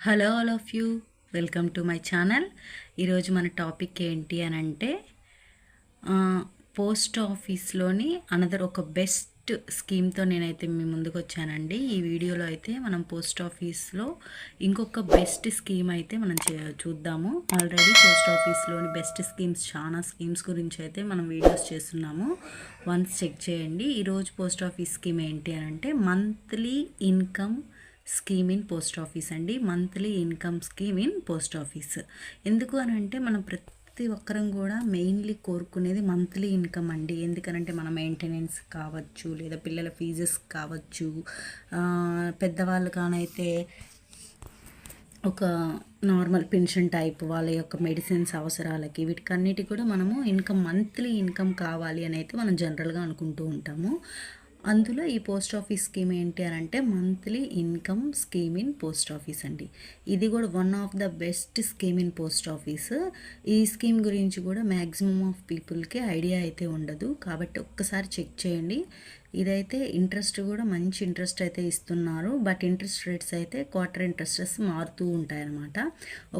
Hello all of you welcome to my channel. ఈరోజు మన topic ఏంటి అని అంటే పోస్ట్ ఆఫీస్లోని అనదర్ ఒక బెస్ట్ స్కీమ్తో నేనైతే మీ ముందుకు వచ్చానండి. ఈ వీడియోలో అయితే మనం పోస్ట్ ఆఫీస్లో ఇంకొక బెస్ట్ స్కీమ్ అయితే మనం చే- చూద్దాము. ఆల్రెడీ పోస్ట్ ఆఫీస్లోని బెస్ట్ స్కీమ్స్ చాలా స్కీమ్స్ గురించి అయితే మనం వీడియోస్ చేస్తున్నాము. వన్స్ చెక్ చేయండి. ఈరోజు పోస్ట్ ఆఫీస్ స్కీమ్ ఏంటి అని అంటే monthly income scheme in post office అండి. Monthly income scheme in post office. ఎందుకు అని అంటే మనం ప్రతి ఒక్కరం కూడా మెయిన్లీ కోరుకునేది మంత్లీ ఇన్కమ్ అండి. ఎందుకనంటే మన మెయింటెనెన్స్ కావచ్చు లేదా పిల్లల ఫీజెస్ కావచ్చు. పెద్దవాళ్ళు కానైతే ఒక నార్మల్ పెన్షన్ టైప్ వాళ్ళ యొక్క మెడిసిన్స్ అవసరాలకి వీటికన్నిటి కూడా మనము ఇన్కమ్ మంత్లీ ఇన్కమ్ కావాలి అని అయితే మనం జనరల్గా అనుకుంటూ ఉంటాము. అందులో ఈ పోస్ట్ ఆఫీస్ స్కీమ్ ఏంటి అని అంటే monthly income scheme in post office అండి. ఇది కూడా one of the best scheme in post office. ఈ స్కీమ్ గురించి కూడా మ్యాక్సిమం ఆఫ్ పీపుల్కి ఐడియా అయితే ఉండదు. కాబట్టి ఒక్కసారి చెక్ చేయండి. ఇదైతే ఇంట్రెస్ట్ కూడా మంచి ఇంట్రెస్ట్ అయితే ఇస్తున్నారు. బట్ ఇంట్రెస్ట్ రేట్స్ అయితే క్వార్టర్ ఇంట్రెస్టెస్ మారుతూ ఉంటాయన్నమాట.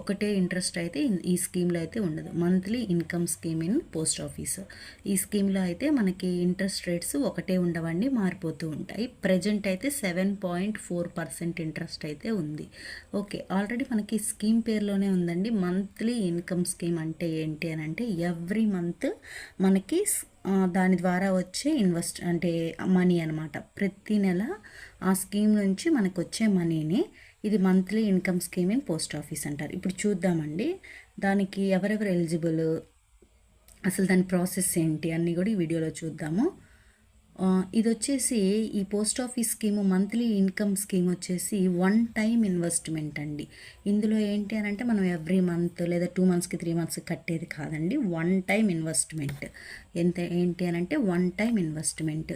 ఒకటే ఇంట్రెస్ట్ అయితే ఈ స్కీమ్లో అయితే ఉండదు. Monthly income scheme in post office. ఈ స్కీమ్లో అయితే మనకి ఇంట్రెస్ట్ రేట్స్ ఒకటే ఉండవండి మారిపోతూ ఉంటాయి. ప్రజెంట్ అయితే seven point four percent interest అయితే ఉంది. ఓకే ఆల్రెడీ మనకి స్కీమ్ పేరులోనే ఉందండి. మంత్లీ ఇన్కమ్ స్కీమ్ అంటే ఏంటి అని అంటే ఎవ్రీ మంత్ మనకి దాని ద్వారా వచ్చే ఇన్వెస్ట్ అంటే మనీ అనమాట ప్రతి నెల ఆ స్కీమ్ నుంచి మనకు వచ్చే మనీని ఇది monthly income scheme in post office అంటారు. ఇప్పుడు చూద్దామండి. దానికి ఎవరెవరు ఎలిజిబుల్ అసలు దాని ప్రాసెస్ ఏంటి? అన్నీ కూడా ఈ వీడియోలో చూద్దాము. ఇది వచ్చేసి ఈ post office scheme monthly income scheme వచ్చేసి వన్ టైం ఇన్వెస్ట్మెంట్ అండి. ఇందులో ఏంటి అని అంటే మనం ఎవ్రీ మంత్ లేదా టూ మంత్స్కి త్రీ మంత్స్కి కట్టేది కాదండి వన్ టైం ఇన్వెస్ట్మెంట్. ఎంత ఏంటి అని అంటే వన్ టైం ఇన్వెస్ట్మెంట్.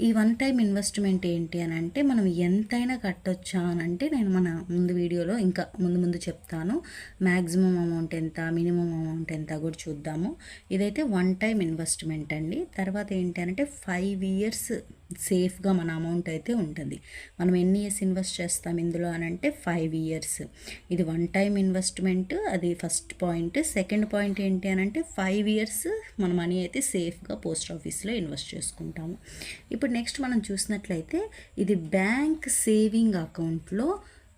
ఈ వన్ టైం ఇన్వెస్ట్మెంట్ ఏంటి అని అంటే మనం ఎంతైనా కట్టొచ్చా అని అంటే నేను మన ముందు వీడియోలో ఇంకా ముందు ముందు చెప్తాను. మ్యాక్సిమం అమౌంట్ ఎంత మినిమం అమౌంట్ ఎంత కూడా చూద్దాము. ఇదైతే వన్ టైం ఇన్వెస్ట్మెంట్ అండి. తర్వాత ఏంటి అంటే ఫైవ్ ఇయర్స్ సేఫ్గా మన అమౌంట్ అయితే ఉంటుంది. మనం ఎన్ని ఇయర్స్ ఇన్వెస్ట్ చేస్తాం ఇందులో అని అంటే ఫైవ్ ఇయర్స్. ఇది వన్ టైం ఇన్వెస్ట్మెంట్ అది ఫస్ట్ పాయింట్. సెకండ్ పాయింట్ ఏంటి అని అంటే ఫైవ్ ఇయర్స్ మన మనీ అయితే సేఫ్గా పోస్ట్ ఆఫీస్లో ఇన్వెస్ట్ చేసుకుంటాము. ఇప్పుడు నెక్స్ట్ మనం చూసినట్లయితే ఇది బ్యాంక్ సేవింగ్ అకౌంట్లో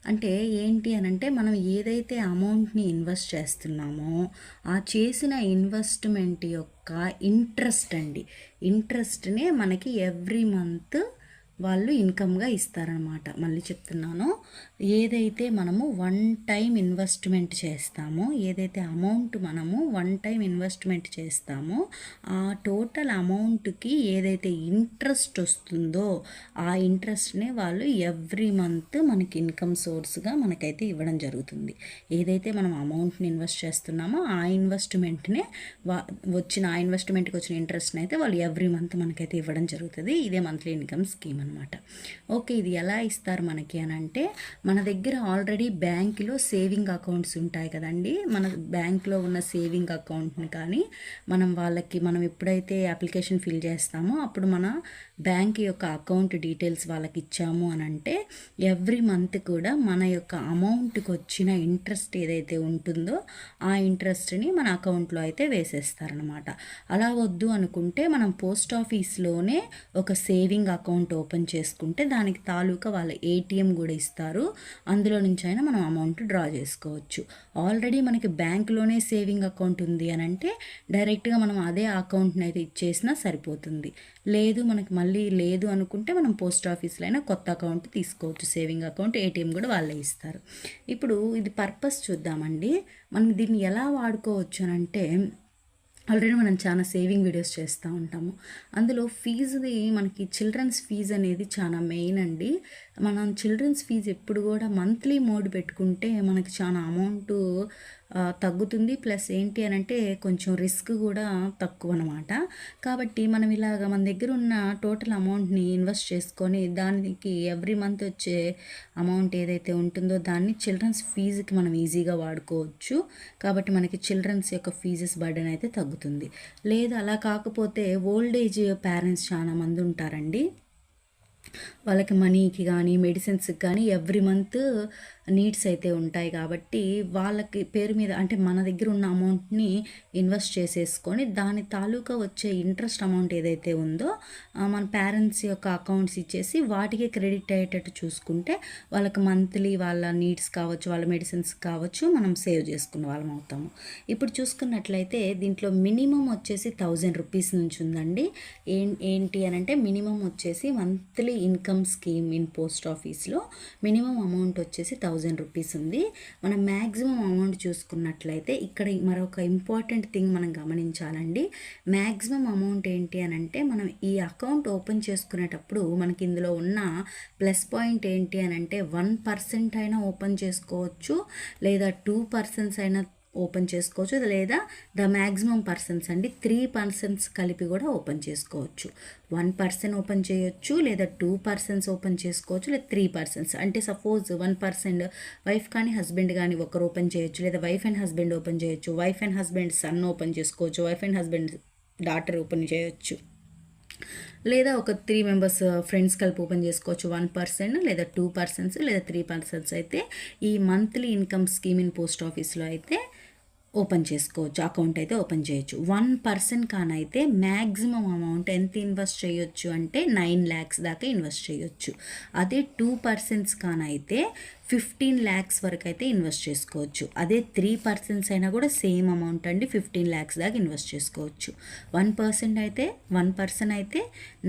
అంటే ఏంటి అని అంటే మనం ఏదైతే అమౌంట్ని ఇన్వెస్ట్ చేస్తున్నామో ఆ చేసిన ఇన్వెస్ట్మెంట్ యొక్క ఇంట్రెస్ట్ అండి. ఇంట్రెస్ట్నే మనకి ఎవ్రీ మంత్ వాళ్ళు ఇన్కమ్గా ఇస్తారనమాట మళ్ళీ చెప్తున్నాను. ఏదైతే మనము వన్ టైం ఇన్వెస్ట్మెంట్ చేస్తామో ఏదైతే అమౌంట్ మనము వన్ టైం ఇన్వెస్ట్మెంట్ చేస్తామో ఆ టోటల్ అమౌంట్కి ఏదైతే ఇంట్రెస్ట్ వస్తుందో ఆ ఇంట్రెస్ట్నే వాళ్ళు ఎవ్రీ మంత్ మనకి ఇన్కమ్ సోర్స్గా మనకైతే ఇవ్వడం జరుగుతుంది. ఏదైతే మనం అమౌంట్ని ఇన్వెస్ట్ చేస్తున్నామో ఆ ఇన్వెస్ట్మెంట్నే వా వచ్చిన ఆ ఇన్వెస్ట్మెంట్కి వచ్చిన ఇంట్రెస్ట్ని అయితే వాళ్ళు ఎవ్రీ మంత్ మనకైతే ఇవ్వడం జరుగుతుంది. ఇదే మంత్లీ ఇన్కమ్ స్కీమ్ అనమాట ఓకే ఇది ఎలా ఇస్తారు మనకి అని అంటే మన దగ్గర ఆల్రెడీ బ్యాంకులో సేవింగ్ అకౌంట్స్ ఉంటాయి కదండి. మన బ్యాంక్లో ఉన్న సేవింగ్ అకౌంట్ని కానీ మనం వాళ్ళకి మనం ఎప్పుడైతే అప్లికేషన్ ఫిల్ చేస్తామో అప్పుడు మన బ్యాంక్ యొక్క అకౌంట్ డీటెయిల్స్ వాళ్ళకి ఇచ్చాము అని అంటే ఎవ్రీ మంత్ కూడా మన యొక్క అమౌంట్కి వచ్చిన ఇంట్రెస్ట్ ఏదైతే ఉంటుందో ఆ ఇంట్రెస్ట్ని మన అకౌంట్లో అయితే వేసేస్తారనమాట అలా వద్దు అనుకుంటే మనం పోస్ట్ ఆఫీస్లోనే ఒక సేవింగ్ అకౌంట్ ఓపెన్ చేసుకుంటే దానికి తాలూకా వాళ్ళ ఏటీఎం కూడా ఇస్తారు. అందులో నుంచి అయినా మనం అమౌంట్ డ్రా చేసుకోవచ్చు. ఆల్రెడీ మనకి బ్యాంక్లోనే సేవింగ్ అకౌంట్ ఉంది అని అంటే డైరెక్ట్గా మనం అదే అకౌంట్ని అయితే ఇచ్చేసినా సరిపోతుంది. లేదు మనకి మళ్ళీ లేదు అనుకుంటే మనం పోస్ట్ ఆఫీస్లో అయినా కొత్త అకౌంట్ తీసుకోవచ్చు. సేవింగ్ అకౌంట్ ఏటీఎం కూడా వాళ్ళే ఇస్తారు. ఇప్పుడు ఇది పర్పస్ చూద్దామండి. మనం దీన్ని ఎలా వాడుకోవచ్చు అని అంటే ఆల్రెడీ మనం చాలా సేవింగ్ వీడియోస్ చేస్తూ ఉంటాము. అందులో ఫీజుది మనకి చిల్డ్రన్స్ ఫీజు అనేది చాలా మెయిన్ అండి. మనం చిల్డ్రన్స్ ఫీజు ఎప్పుడు కూడా మంత్లీ మోడ్ పెట్టుకుంటే మనకి చాలా అమౌంట్ తగ్గుతుంది. ప్లస్ ఏంటి అని అంటే కొంచెం రిస్క్ కూడా తక్కువ అనమాట కాబట్టి మనం ఇలాగ మన దగ్గర ఉన్న టోటల్ అమౌంట్ని ఇన్వెస్ట్ చేసుకొని దానికి ఎవ్రీ మంత్ వచ్చే అమౌంట్ ఏదైతే ఉంటుందో దాన్ని చిల్డ్రన్స్ ఫీజుకి మనం ఈజీగా వాడుకోవచ్చు. కాబట్టి మనకి చిల్డ్రన్స్ యొక్క ఫీజెస్ బర్డెన్ అయితే తగ్గుతుంది. లేదు అలా కాకపోతే ఓల్డ్ ఏజ్ పేరెంట్స్ చాలా మంది ఉంటారండి. వాళ్ళకి మనీకి కానీ మెడిసిన్స్కి కానీ ఎవ్రీ మంత్ నీడ్స్ అయితే ఉంటాయి కాబట్టి వాళ్ళకి పేరు మీద అంటే మన దగ్గర ఉన్న అమౌంట్ని ఇన్వెస్ట్ చేసేసుకొని దాని తాలూకా వచ్చే ఇంట్రెస్ట్ అమౌంట్ ఏదైతే ఉందో మన పేరెంట్స్ యొక్క అకౌంట్స్ ఇచ్చేసి వాటికి క్రెడిట్ అయ్యేటట్టు చూసుకుంటే వాళ్ళకి మంత్లీ వాళ్ళ నీడ్స్ కావచ్చు వాళ్ళ మెడిసిన్స్ కావచ్చు మనం సేవ్ చేసుకున్న వాళ్ళం అవుతాము. ఇప్పుడు చూసుకున్నట్లయితే దీంట్లో మినిమం వచ్చేసి థౌజండ్ రూపీస్ నుంచి ఉందండి. ఏం ఏంటి అని అంటే మినిమం వచ్చేసి monthly income scheme in post ఆఫీస్లో మినిమం అమౌంట్ వచ్చేసి థౌజండ్ రూపీస్ ఉంది. మనం మ్యాక్సిమం అమౌంట్ చూసుకున్నట్లయితే ఇక్కడ మరొక ఇంపార్టెంట్ థింగ్ మనం గమనించాలండి. మ్యాక్సిమం అమౌంట్ ఏంటి అని అంటే మనం ఈ అకౌంట్ ఓపెన్ చేసుకునేటప్పుడు మనకి ఇందులో ఉన్న ప్లస్ పాయింట్ ఏంటి అని అంటే వన్ పర్సెంట్ అయినా ఓపెన్ చేసుకోవచ్చు లేదా టూ పర్సెంట్స్ అయినా ఓపెన్ చేసుకోవచ్చు. లేదా ద మ్యాక్సిమం పర్సన్స్ అండి త్రీ పర్సన్స్ కలిపి కూడా ఓపెన్ చేసుకోవచ్చు. వన్ పర్సన్ ఓపెన్ చేయొచ్చు లేదా టూ పర్సన్స్ ఓపెన్ చేసుకోవచ్చు లేదా త్రీ పర్సన్స్. అంటే సపోజ్ వన్ పర్సన్ వైఫ్ కానీ హస్బెండ్ కానీ ఒకరు ఓపెన్ చేయొచ్చు లేదా వైఫ్ అండ్ హస్బెండ్ ఓపెన్ చేయొచ్చు. Wife and husband son open చేసుకోవచ్చు. Wife and husband daughter open చేయొచ్చు. లేదా ఒక త్రీ మెంబర్స్ ఫ్రెండ్స్ కలిపి ఓపెన్ చేసుకోవచ్చు. వన్ పర్సన్ లేదా టూ పర్సన్స్ లేదా త్రీ పర్సన్స్ అయితే ఈ monthly income scheme in post ఆఫీస్లో అయితే ఓపెన్ చేసుకోవచ్చు అకౌంట్ అయితే ఓపెన్ చేయొచ్చు. వన్ పర్సన్ కానైతే మ్యాక్సిమం అమౌంట్ ఎంత ఇన్వెస్ట్ చేయొచ్చు అంటే నైన్ ల్యాక్స్ దాకా ఇన్వెస్ట్ చేయొచ్చు. అదే టూ పర్సన్స్ కానైతే ఫిఫ్టీన్ ల్యాక్స్ వరకు అయితే ఇన్వెస్ట్ చేసుకోవచ్చు. అదే త్రీ పర్సన్స్ అయినా కూడా సేమ్ అమౌంట్ అండి ఫిఫ్టీన్ ల్యాక్స్ దాకా ఇన్వెస్ట్ చేసుకోవచ్చు. వన్ పర్సెంట్ అయితే వన్ పర్సన్ అయితే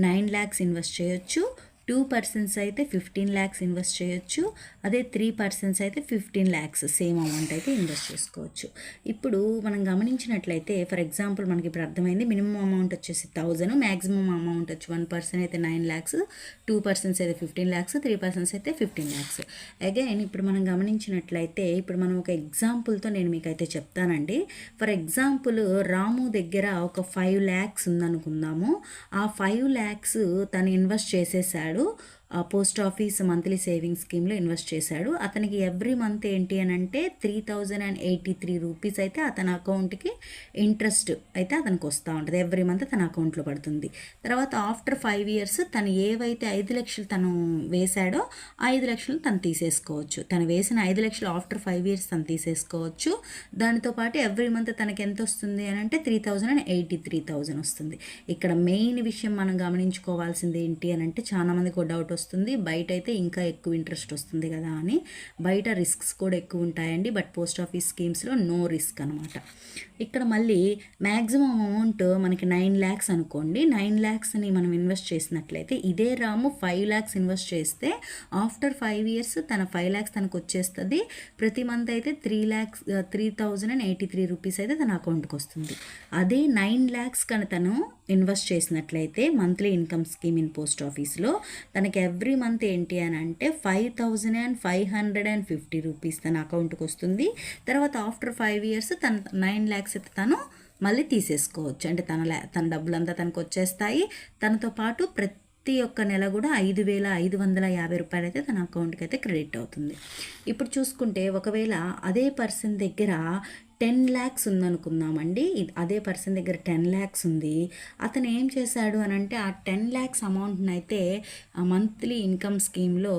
నైన్ ల్యాక్స్ ఇన్వెస్ట్ చేయొచ్చు. టూ పర్సన్స్ అయితే ఫిఫ్టీన్ ల్యాక్స్ ఇన్వెస్ట్ చేయొచ్చు. అదే త్రీ పర్సన్స్ అయితే ఫిఫ్టీన్ ల్యాక్స్ సేమ్ అమౌంట్ అయితే ఇన్వెస్ట్ చేసుకోవచ్చు. ఇప్పుడు మనం గమనించినట్లయితే ఫర్ ఎగ్జాంపుల్ మనకి ఇప్పుడు అర్థమైంది మినిమం అమౌంట్ వచ్చేసి థౌజండ్ మ్యాక్సిమం అమౌంట్ వచ్చి వన్ పర్సన్ అయితే నైన్ ల్యాక్స్ టూ పర్సన్స్ అయితే ఫిఫ్టీన్ ల్యాక్స్ త్రీ పర్సన్స్ అయితే ఫిఫ్టీన్ ల్యాక్స్ అగైన్ ఇప్పుడు మనం గమనించినట్లయితే ఇప్పుడు మనం ఒక ఎగ్జాంపుల్తో నేను మీకు అయితే చెప్తానండి. ఫర్ ఎగ్జాంపుల్ రాము దగ్గర ఒక ఫైవ్ ల్యాక్స్ ఉందనుకుందాము. ఆ ఫైవ్ ల్యాక్స్ తను ఇన్వెస్ట్ చేసేసాడు. ఆ పోస్ట్ ఆఫీస్ మంత్లీ సేవింగ్స్ స్కీమ్లో ఇన్వెస్ట్ చేశాడు. అతనికి ఎవ్రీ మంత్ ఏంటి అని అంటే three thousand and eighty three rupees అయితే అతని అకౌంట్కి ఇంట్రెస్ట్ అయితే అతనికి వస్తూ ఉంటుంది. ఎవ్రీ మంత్ తన అకౌంట్లో పడుతుంది. తర్వాత ఆఫ్టర్ ఫైవ్ ఇయర్స్ తను ఏవైతే ఐదు లక్షలు తను వేశాడో ఐదు లక్షలు తను తీసేసుకోవచ్చు. తను వేసిన ఐదు లక్షలు ఆఫ్టర్ ఫైవ్ ఇయర్స్ తను తీసేసుకోవచ్చు. దానితో పాటు ఎవ్రీ మంత్ తనకి ఎంత వస్తుంది అని అంటే three thousand and eighty three thousand వస్తుంది. ఇక్కడ మెయిన్ విషయం మనం గమనించుకోవాల్సింది ఏంటి అని అంటే చాలా మందికి డౌట్ వస్తుంది. బయట అయితే ఇంకా ఎక్కువ ఇంట్రెస్ట్ వస్తుంది కదా అని. బయట రిస్క్స్ కూడా ఎక్కువ ఉంటాయండి. బట్ పోస్ట్ ఆఫీస్ స్కీమ్స్లో నో రిస్క్ అనమాట ఇక్కడ మళ్ళీ మ్యాక్సిమం అమౌంట్ మనకి నైన్ ల్యాక్స్ అనుకోండి. నైన్ ల్యాక్స్ని మనం ఇన్వెస్ట్ చేసినట్లయితే ఇదే రాము ఫైవ్ ల్యాక్స్ ఇన్వెస్ట్ చేస్తే ఆఫ్టర్ ఫైవ్ ఇయర్స్ తన ఫైవ్ ల్యాక్స్ తనకు వచ్చేస్తుంది. ప్రతి మంత్ అయితే three lakhs three thousand and eighty three rupees అయితే తన అకౌంట్కి వస్తుంది. అదే నైన్ ల్యాక్స్ కనుక తను ఇన్వెస్ట్ చేసినట్లయితే monthly income scheme in post ఆఫీస్లో తనకి ఎవ్రీ మంత్ ఏంటి అని అంటే five thousand and five hundred and fifty rupees తన అకౌంట్కి వస్తుంది. తర్వాత ఆఫ్టర్ ఫైవ్ ఇయర్స్ తన నైన్ ల్యాక్స్ అయితే తను మళ్ళీ తీసేసుకోవచ్చు. అంటే తన తన డబ్బులంతా తనకు వచ్చేస్తాయి. తనతో పాటు ప్రతి ఒక్క నెల కూడా ఐదు వేల ఐదు వందల యాభై రూపాయలు అయితే తన అకౌంట్కి అయితే క్రెడిట్ అవుతుంది. ఇప్పుడు చూసుకుంటే ఒకవేళ అదే పర్సన్ దగ్గర టెన్ ల్యాక్స్ ఉందనుకుందామండి. అదే పర్సన్ దగ్గర టెన్ ల్యాక్స్ ఉంది. అతను ఏం చేశాడు అని అంటే ఆ టెన్ ల్యాక్స్ అమౌంట్ని అయితే మంత్లీ ఇన్కమ్ స్కీమ్లో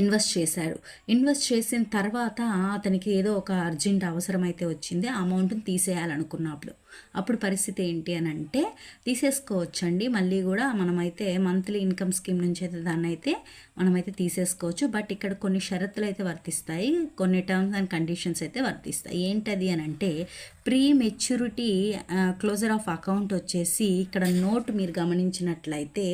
ఇన్వెస్ట్ చేశాడు ఇన్వెస్ట్ చేసిన తర్వాత అతనికి ఏదో ఒక అర్జెంట్ అవసరం అయితే వచ్చింది. ఆ అమౌంట్ని తీసేయాలనుకున్నప్పుడు అప్పుడు పరిస్థితి ఏంటి అని అంటే తీసేసుకోవచ్చండి. మళ్ళీ కూడా మనమైతే మంత్లీ ఇన్కమ్ స్కీమ్ నుంచి అయితే దాన్ని అయితే మనమైతే తీసేసుకోవచ్చు. బట్ ఇక్కడ కొన్ని షరతులు అయితే వర్తిస్తాయి. కొన్ని టర్మ్స్ అండ్ కండిషన్స్ అయితే వర్తిస్తాయి. ఏంటది అని అంటే pre maturity closure of account వచ్చేసి ఇక్కడ నోట్ మీరు గమనించినట్లయితే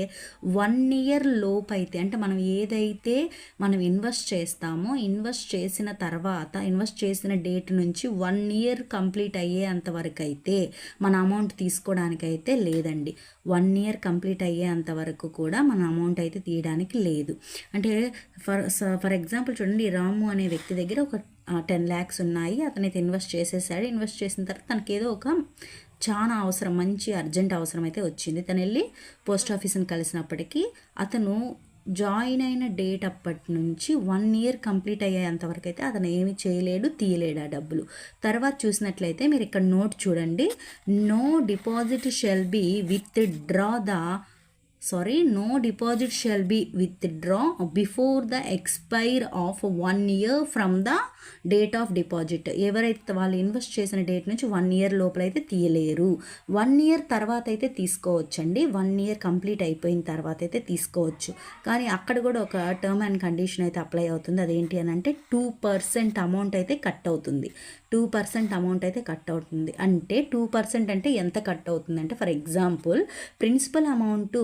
వన్ ఇయర్ లోపు అయితే అంటే మనం ఏదైతే మనం ఇన్వెస్ట్ చేస్తామో ఇన్వెస్ట్ చేసిన తర్వాత ఇన్వెస్ట్ చేసిన డేట్ నుంచి వన్ ఇయర్ కంప్లీట్ అయ్యేంత వరకు అయితే మన అమౌంట్ తీసుకోవడానికైతే లేదండి. వన్ ఇయర్ కంప్లీట్ అయ్యేంత వరకు కూడా మన అమౌంట్ అయితే తీయడానికి లేదు. అంటే ఫర్ ఫర్ ఎగ్జాంపుల్ చూడండి రాము అనే వ్యక్తి దగ్గర ఒక టెన్ ల్యాక్స్ ఉన్నాయి. అతనైతే ఇన్వెస్ట్ చేసేసాడు. ఇన్వెస్ట్ చేసిన తర్వాత తనకి ఏదో ఒక చాలా అవసరం మంచి అర్జెంట్ అవసరం అయితే వచ్చింది. తను వెళ్ళి పోస్ట్ ఆఫీస్ని కలిసినప్పటికీ అతను జాయిన్ అయిన డేట్ అప్పటి నుంచి వన్ ఇయర్ కంప్లీట్ అయ్యేంతవరకు అయితే అతను ఏమి చేయలేడు తీయలేడు ఆ డబ్బులు. తర్వాత చూసినట్లయితే మీరు ఇక్కడ నోట్ చూడండి. No deposit shall be withdraw the sorry no deposit shall be withdraw before the expire of one year from the date of deposit ఎవరైతే వాళ్ళు ఇన్వెస్ట్ చేసిన డేట్ నుంచి వన్ ఇయర్ లోపల అయితే తీయలేరు. వన్ ఇయర్ తర్వాత అయితే తీసుకోవచ్చండి. వన్ ఇయర్ కంప్లీట్ అయిపోయిన తర్వాత అయితే తీసుకోవచ్చు. కానీ అక్కడ కూడా ఒక టర్మ్ అండ్ కండిషన్ అయితే అప్లై అవుతుంది. అదేంటి అని అంటే టూ పర్సెంట్ అమౌంట్ అయితే కట్ అవుతుంది. టూ పర్సెంట్ అమౌంట్ అయితే కట్ అవుతుంది. అంటే టూ పర్సెంట్ అంటే ఎంత కట్ అవుతుంది అంటే ఫర్ ఎగ్జాంపుల్ ప్రిన్సిపల్ అమౌంట్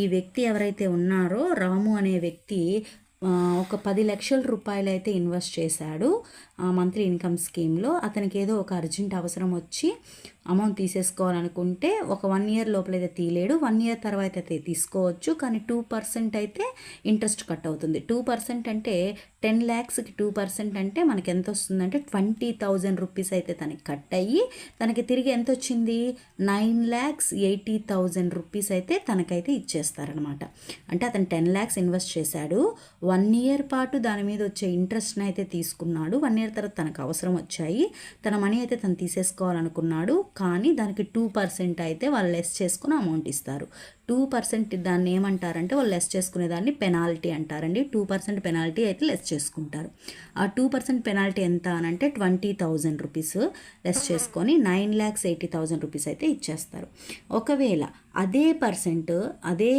ఈ వ్యక్తి ఎవరైతే ఉన్నారో రాము అనే వ్యక్తి ఒక పది లక్షల రూపాయలు అయితే ఇన్వెస్ట్ చేశాడు. మంత్లీ ఇన్కమ్ స్కీమ్లో అతనికి ఏదో ఒక అర్జెంట్ అవసరం వచ్చి అమౌంట్ తీసేసుకోవాలనుకుంటే ఒక వన్ ఇయర్ లోపల అయితే తీయలేడు వన్ ఇయర్ తర్వాత అయితే తీసుకోవచ్చు. కానీ టూ పర్సెంట్ అయితే ఇంట్రెస్ట్ కట్ అవుతుంది. టూ పర్సెంట్ అంటే టెన్ ల్యాక్స్కి టూ పర్సెంట్ అంటే మనకి ఎంత వస్తుందంటే ట్వంటీ థౌజండ్ రూపీస్ అయితే తనకి కట్ అయ్యి తనకి తిరిగి ఎంత వచ్చింది? Nine lakhs eighty thousand rupees అయితే తనకైతే ఇచ్చేస్తారనమాట. అంటే అతను టెన్ ల్యాక్స్ ఇన్వెస్ట్ చేశాడు. వన్ ఇయర్ పాటు దాని మీద వచ్చే ఇంట్రెస్ట్ని అయితే తీసుకున్నాడు. వన్ ఇయర్ తర్వాత తనకు అవసరం వచ్చాయి. తన మనీ అయితే తను తీసేసుకోవాలనుకున్నాడు. కానీ దానికి టూ పర్సెంట్ అయితే వాళ్ళు లెస్ చేసుకుని అమౌంట్ ఇస్తారు. టూ పర్సెంట్ దాన్ని ఏమంటారంటే వాళ్ళు లెస్ చేసుకునే దాన్ని పెనాల్టీ అంటారండి. టూ పర్సెంట్ పెనాల్టీ అయితే లెస్ చేసుకుంటారు. ఆ టూ పర్సెంట్ పెనాల్టీ ఎంత అని అంటే ట్వంటీ థౌజండ్ రూపీస్ లెస్ చేసుకొని nine lakhs eighty thousand rupees అయితే ఇచ్చేస్తారు. ఒకవేళ అదే పర్సెంట్ అదే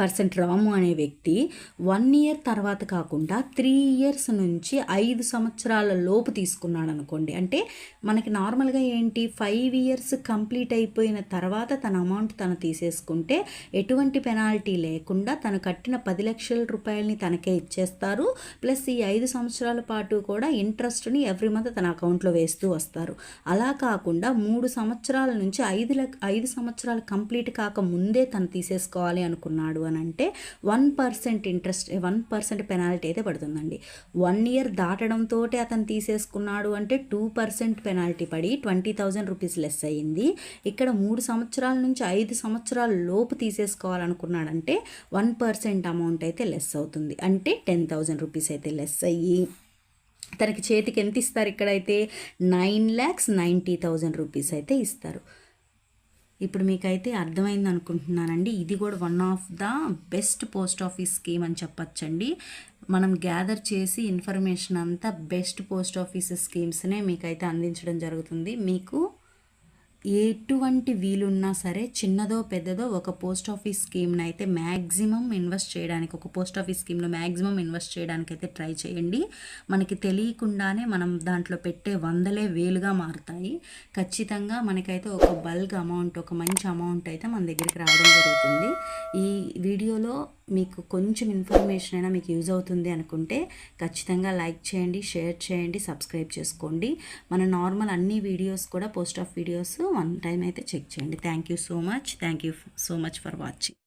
పర్సెంట్ రాము అనే వ్యక్తి వన్ ఇయర్ తర్వాత కాకుండా త్రీ ఇయర్స్ నుంచి ఐదు సంవత్సరాల లోపు తీసుకున్నాడు అనుకోండి అంటే మనకి నార్మల్గా ఏంటి? ఫైవ్ ఇయర్స్ కంప్లీట్ అయిపోయిన తర్వాత తన అమౌంట్ తను తీసేసుకుంటే ఎటువంటి పెనాల్టీ లేకుండా తను కట్టిన పది లక్షల రూపాయలని తనకే ఇచ్చేస్తారు. ప్లస్ ఈ ఐదు సంవత్సరాల పాటు కూడా ఇంట్రెస్ట్ని ఎవ్రీ మంత్ తన అకౌంట్లో వేస్తూ వస్తారు. అలా కాకుండా మూడు సంవత్సరాల నుంచి ఐదు లక్ష ఐదు సంవత్సరాలు కంప్లీట్ కాక ముందే తను తీసేసుకోవాలి అనుకున్నాడు తీసుకున్నాడు అని అంటే one percent interest one percent penalty అయితే పడుతుందండి. వన్ ఇయర్ దాటడంతో అతను తీసేసుకున్నాడు అంటే టూ పర్సెంట్ పెనాల్టీ పడి ట్వంటీ థౌజండ్ రూపీస్ లెస్ అయ్యింది. ఇక్కడ మూడు సంవత్సరాల నుంచి ఐదు సంవత్సరాల లోపు తీసేసుకోవాలనుకున్నాడంటే వన్ పర్సెంట్ అమౌంట్ అయితే లెస్ అవుతుంది. అంటే టెన్ థౌజండ్ రూపీస్ అయితే లెస్ అయ్యి తనకి చేతికి ఎంత ఇస్తారు ఇక్కడైతే? Nine lakhs ninety thousand rupees అయితే ఇస్తారు. ఇప్పుడు మీకైతే అర్థమైంది అనుకుంటున్నానండి. ఇది కూడా one of the best post office scheme అని చెప్పచ్చండి. మనం గ్యాదర్ చేసి ఇన్ఫర్మేషన్ అంతా బెస్ట్ పోస్ట్ ఆఫీస్ స్కీమ్స్నే మీకైతే అందించడం జరుగుతుంది. మీకు ఎటువంటి వీలున్నా సరే చిన్నదో పెద్దదో ఒక పోస్ట్ ఆఫీస్ స్కీమ్ని అయితే మ్యాక్సిమం ఇన్వెస్ట్ చేయడానికి ఒక పోస్ట్ ఆఫీస్ స్కీమ్లో మ్యాక్సిమం ఇన్వెస్ట్ చేయడానికి అయితే ట్రై చేయండి. మనకి తెలియకుండానే మనం దాంట్లో పెట్టే వందలే వేలుగా మారుతాయి. ఖచ్చితంగా మనకైతే ఒక బల్క్ అమౌంట్ ఒక మంచి అమౌంట్ అయితే మన దగ్గరికి రావడం జరుగుతుంది. ఈ వీడియోలో మీకు కొంచెం ఇన్ఫర్మేషన్ అయినా మీకు యూజ్ అవుతుంది అనుకుంటే ఖచ్చితంగా లైక్ చేయండి షేర్ చేయండి సబ్స్క్రైబ్ చేసుకోండి. మన నార్మల్ అన్ని వీడియోస్ కూడా post of videos one time అయితే చెక్ చేయండి. Thank you so much thank you so much for watching